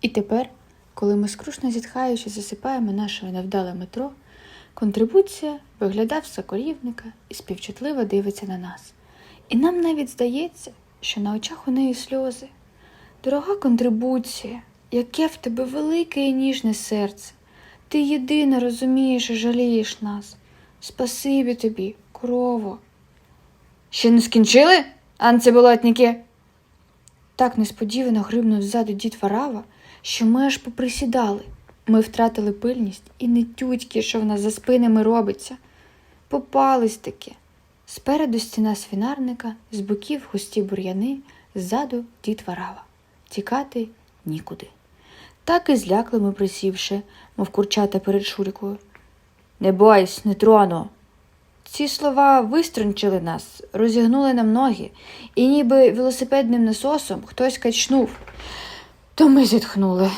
І тепер, коли ми скрушно зітхаючи засипаємо наше невдале метро, контрибуція виглядав з сокорівника і співчутливо дивиться на нас. І нам навіть здається, що на очах у неї сльози. Дорога контрибуція, яке в тебе велике і ніжне серце. Ти єдина розумієш і жалієш нас. Спасибі тобі, крово. Ще не скінчили, анцеболотники? Так несподівано гримнув ззаду дід Варава, що ми аж поприсідали. Ми втратили пильність і не тютьки, що в нас за спинами робиться. Попались таки. Спереду стіна свинарника, з боків густі бур'яни, ззаду дід Варава. Тікати нікуди. Так і злякли ми присівши, мов курчата перед Шурикою. Не бойсь, не трону. Ці слова виструнчили нас, розігнули нам ноги, і ніби велосипедним насосом хтось качнув. То ми зітхнули.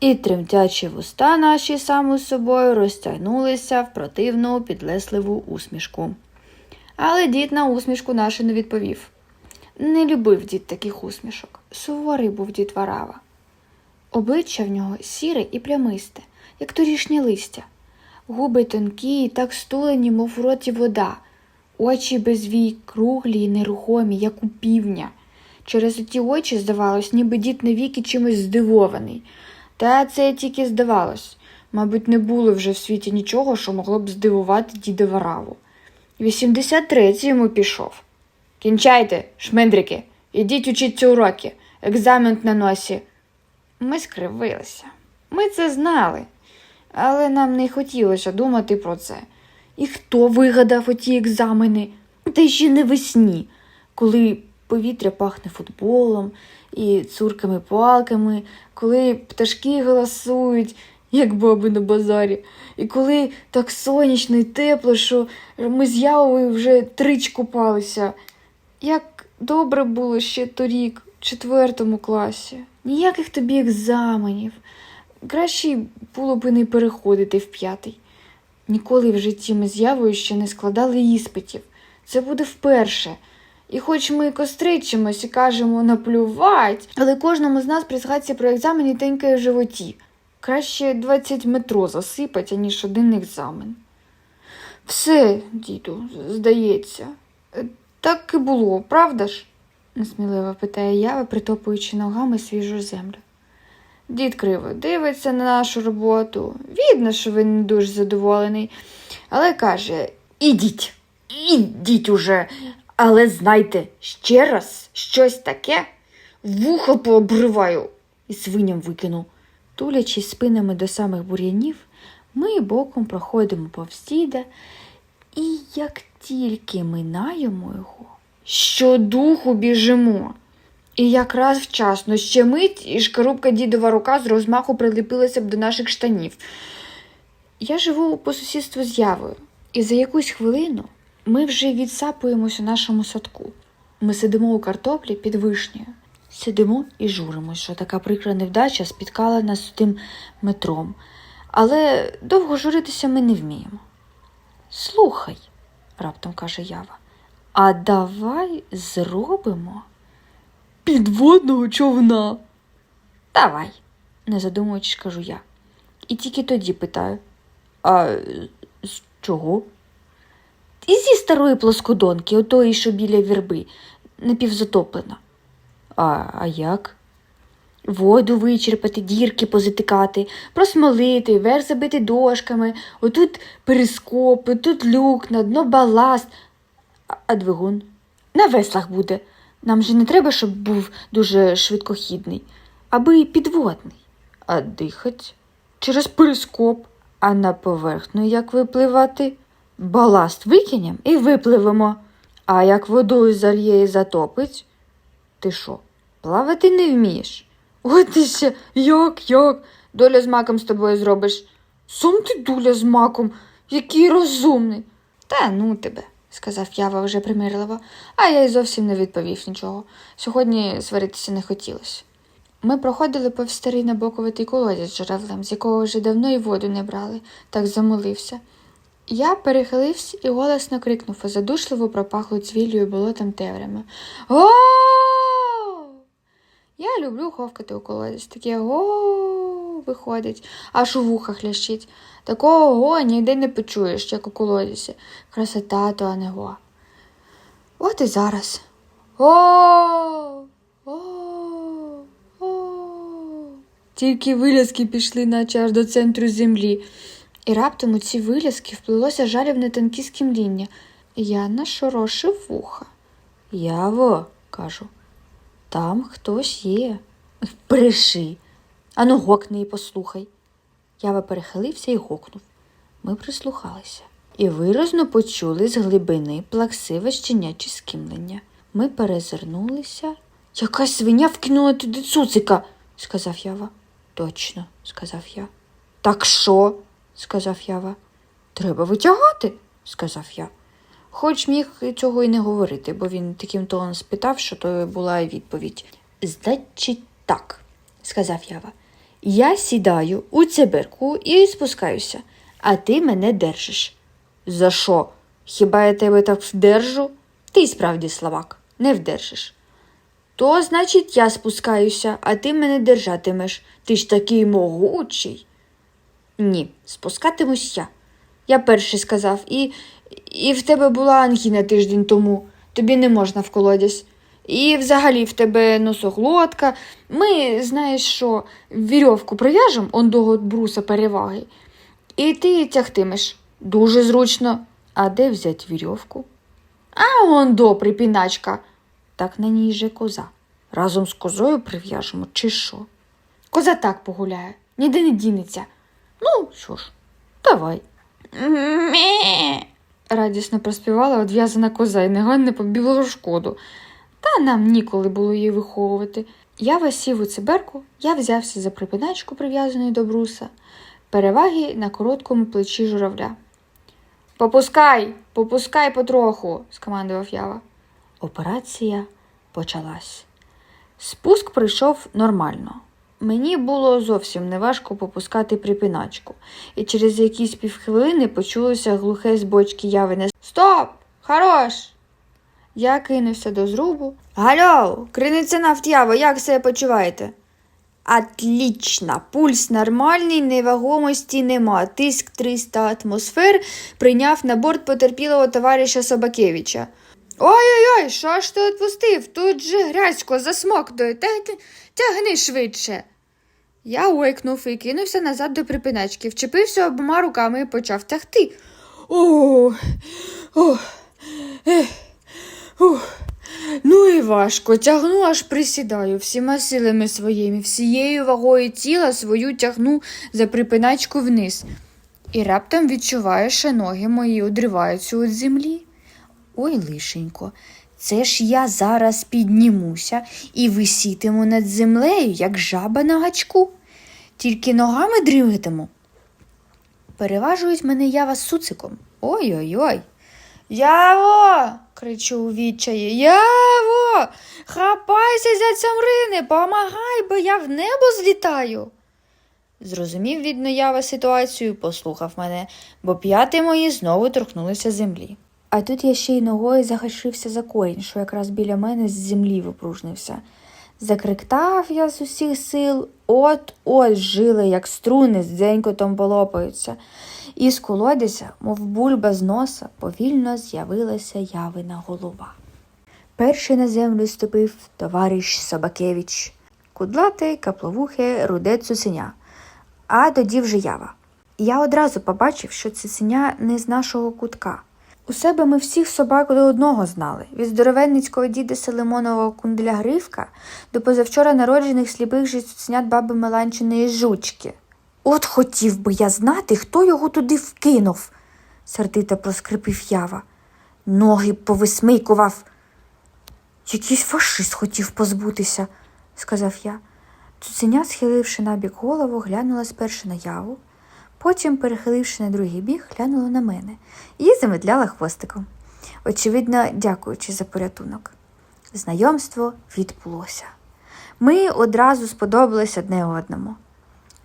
І тремтячі вуста наші саму собою розтягнулися в противну підлесливу усмішку. Але дід на усмішку нашу не відповів. Не любив дід таких усмішок. Суворий був дід Варава. Обличчя в нього сіре і прямисте, як торішнє листя. Губи тонкі і так стулені, мов в роті вода, очі без вій, круглі й нерухомі, як у півня. Через оті очі, здавалось, ніби дід навіки чимось здивований. Та це тільки здавалось. Мабуть, не було вже в світі нічого, що могло б здивувати діда Вараву. 83-й йому пішов. Кінчайте, шмендрики, ідіть учіться уроки, екзамен на носі. Ми скривилися. Ми це знали, але нам не хотілося думати про це. І хто вигадав оті екзамени? Та ще не весні, коли повітря пахне футболом і цурками палками, коли пташки голосують, як баби на базарі, і коли так сонячно і тепло, що ми з Явою вже трич купалися. Як добре було ще торік, в четвертому класі. Ніяких тобі екзаменів. Краще було б не переходити в п'ятий. Ніколи в житті ми з Явою ще не складали іспитів. Це буде вперше. І хоч ми костричимось і кажемо наплювать, але кожному з нас при згадці про екзамені тенькає в животі. Краще 20 метро засипать, аніж один екзамен. Все, діду, здається, так і було, правда ж? несміливо питає Ява, притопуючи ногами свіжу землю. Дід криво дивиться на нашу роботу. Видно, що він не дуже задоволений, але каже: Ідіть, ідіть уже, але знайте, ще раз щось таке вухо пообриваю і свиням викину. Тулячись спинами до самих бур'янів, ми боком проходимо повз діда, і як тільки минаємо його, щодуху біжимо. І якраз вчасно ще мить, і шкарубка дідова рука з розмаху прилепилася б до наших штанів. Я живу по сусідству з Явою, і за якусь хвилину ми вже відсапуємось у нашому садку. Ми сидимо у картоплі під вишнею. Сидимо і журимось, що така прикра невдача спіткала нас тим метром. Але довго журитися ми не вміємо. Слухай, раптом каже Ява, а давай зробимо підводного човна. Давай, не задумуючись, кажу я. І тільки тоді питаю: А з чого? І зі старої плоскодонки, отої, що біля вірби, напівзатоплена. А, а як? Воду вичерпати, дірки позатикати, просмолити, верх забити дошками, отут перископ, тут люк, на дно баласт, а, двигун на веслах буде. Нам же не треба, щоб був дуже швидкохідний, аби підводний. А дихать через перископ, а на поверхню як випливати? Баласт викинем і випливемо. А як водою зальє і затопить? Ти що, плавати не вмієш? Ой ти ще, як, як? Доля з маком з тобою зробиш. Сам ти дуля з маком, який розумний. Та ну тебе, сказав Ява вже примирливо, а я й зовсім не відповів нічого. Сьогодні сваритися не хотілося. Ми проходили повз старий набоковитий колодязь з джерелем, з якого вже давно й воду не брали, так замолився. Я перехилився і голосно крикнув, а задушливо пропахло цвіллю і болотом темрями. О! Я люблю ховкати у колодязь. Таке го виходить, аж у вухах лящить. Такого го ніде не почуєш, як у колодязі. Красота, то а не го. От і зараз. О! Тільки вилязки пішли, наче аж до центру землі. І раптом у ці вилязки вплилося жалібне тонкі скімління. Я нашорошив вуха. Яво, кажу, там хтось є. Бреши. Ану гокни і послухай. Ява перехилився і гокнув. Ми прислухалися і виразно почули з глибини плаксиве щеняче скімлення. Ми перезирнулися. Якась свиня вкинула туди цуцика, сказав Ява. Точно, сказав я. Так що? Сказав Ява. Треба витягати, сказав я. Хоч міг цього й не говорити, бо він таким тоном спитав, що то була відповідь. Значить, так, сказав Ява. Я сідаю у циберку і спускаюся, а ти мене держиш. За що? Хіба я тебе так вдержу? Ти й справді слабак, не вдержиш. То, значить, я спускаюся, а ти мене держатимеш. Ти ж такий могучий. Ні, спускатимусь я. Я перший сказав, і, і в тебе була ангіна тиждень тому. Тобі не можна в колодязь. І взагалі в тебе носоглотка. Ми, знаєш що, вірьовку прив'яжемо он до бруса переваги. І ти тягтимеш. Дуже зручно. А де взять вірьовку? А он до припіначка. Так на ній же коза. Разом з козою прив'яжемо, чи що? Коза так погуляє, ніде не дінеться. Ну, що ж, давай. Ме. радісно проспівала одв'язана коза і негайно побігла шкоду. Та нам ніколи було її виховувати. Я висів у циберку, я взявся за припиначку, прив'язаної до бруса, переваги на короткому плечі журавля. Попускай, попускай потроху, скомандував Ява. Операція почалась. Спуск прийшов нормально. Мені було зовсім неважко попускати припіначку, і через якісь півхвилини почулося глухе з бочки явине Стоп! Хорош! Я кинувся до зрубу. Гальо, криниця нафтява, як себе почуваєте? Отлично, пульс нормальний, невагомості нема. Тиск 300 атмосфер прийняв на борт потерпілого товариша Собакевича. Ой-ой-ой, що ж ти відпустив? Тут же грязько та, тягни швидше. Я ойкнув і кинувся назад до припиначки, вчепився обома руками і почав тягти. О, о, ех, ух. Ну і важко, тягну, аж присідаю, всіма силами своїми, всією вагою тіла свою тягну за припиначку вниз. І раптом відчуваю, що ноги мої одриваються від землі. Ой, лишенько, це ж я зараз піднімуся і висітиму над землею, як жаба на гачку, тільки ногами дригатиму. Переважують мене ява з суциком. Ой-ой-ой. Яво. кричу у відчаї. Яво, хапайся за цямрини, помагай, бо я в небо злітаю. Зрозумів, видно, ява ситуацію, послухав мене, бо п'яти мої знову торкнулися землі. А тут я ще й ногою захищився за корінь, що якраз біля мене з землі випружнився. Закриктав я з усіх сил, от-от жили, як струни з дзенькотом полопаються, і з колодязя, мов бульба з носа, повільно з'явилася явина голова. Перший на землю ступив товариш Собакевич, кудлате, капловухе, руде цуценя, а тоді вже ява. Я одразу побачив, що цуценя не з нашого кутка. У себе ми всіх собак до одного знали від здоровенницького діда Селимонового кунделя Гривка до позавчора народжених сліпих же цуценят баби Меланчиної жучки. От хотів би я знати, хто його туди вкинув, сердито проскрипів ява. Ноги повисмикував. Якийсь фашист хотів позбутися, сказав я. Цуценя, схиливши набік голову, глянула спершу на яву, потім, перехиливши на другий бік, глянула на мене і замедляла хвостиком, очевидно, дякуючи за порятунок. Знайомство відбулося. Ми одразу сподобались одне одному.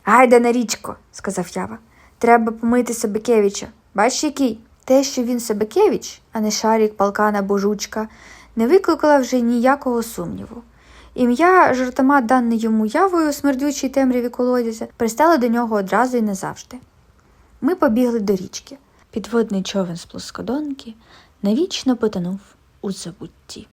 Гайда на річко, сказав Ява. Треба помити Собакевича. Бачиш який? Те, що він Собакевич, а не шарік, палкана, божучка, не викликала вже ніякого сумніву. Ім'я жартома, дане йому явою смердючій темряві колодязя, пристало до нього одразу і назавжди. Ми побігли до річки. Підводний човен з плоскодонки навічно потонув у забутті.